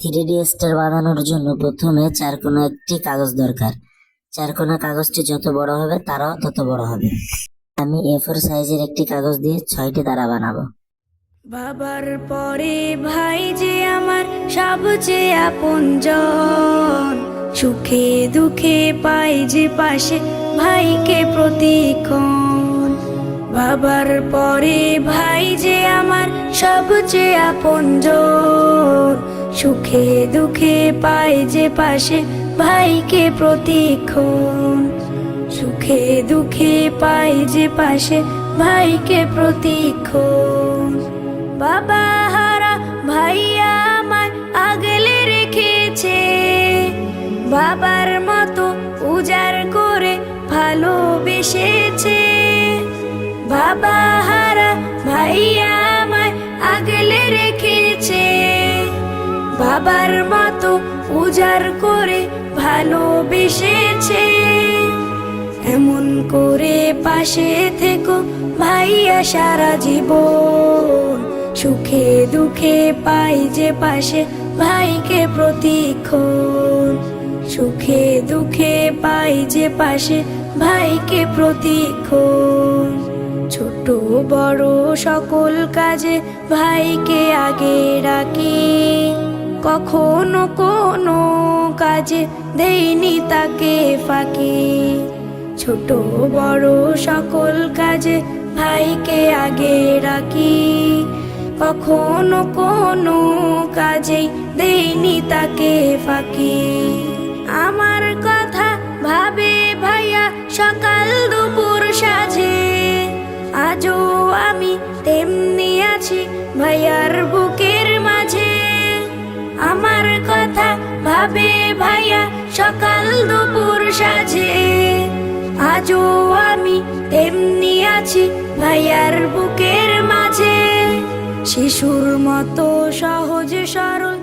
Three D star বানানোর জন্য প্রথমে চার কোনো একটি কাগজ দরকার। চার কোনো কাগজটি যত বড় হবে, তারাও তত বড় হবে। আমি এ ফোর সাইজের একটি কাগজ দিয়ে ছয়টি তারা বানাবো। বাবার পরে ভাই যে আমার সবচেয়ে আপনজন, সুখে দুঃখে পাই যে পাশে ভাইকে প্রতিক্ষণ। বাবার পরে ভাই যে আমার সবচেয়ে আপনজন সুখে দুঃখে পাই যে পাশে ভাইকে প্রতিক্ষণ। সুখে দুঃখে পাই যে পাশে ভাইকে প্রতিক্ষণ। বাবা হারা ভাইয়া আমায় আগলে রেখেছে। বাবার মতো উজাড় করে ভালোবেসেছে। বাবা হারা ভাইয়া বাবার মতো উজাড় করে ভালোবেসেছে। এমন করে পাশে থেকো ভাইয়া, সারা জীবন সুখে দুঃখে পাই যে পাশে ভাইকে প্রতিক্ষণ। সুখে দুঃখে পাই যে পাশে ভাইকে প্রতিক্ষণ। ছোট বড় সকল কাজে ভাইকে আগে রাখি। কখনো কোনো কাজে দেইনি তাকে ফাঁকি। ছোট বড় সকল কাজে ভাইকে আগে রাখি। কখনো কোনো কাজেই দেইনি তাকে ফাঁকি। আমার কথা ভাবে ভাইয়া, সকাল দুপুর সাজে। আজও আমি তেমনি আছি ভাইয়ার বুকের সকাল দুপুর সাজে। আজও আমি তেমনি আছি ভাইয়ার বুকের মাঝে। শিশুর মতো সহজে সরল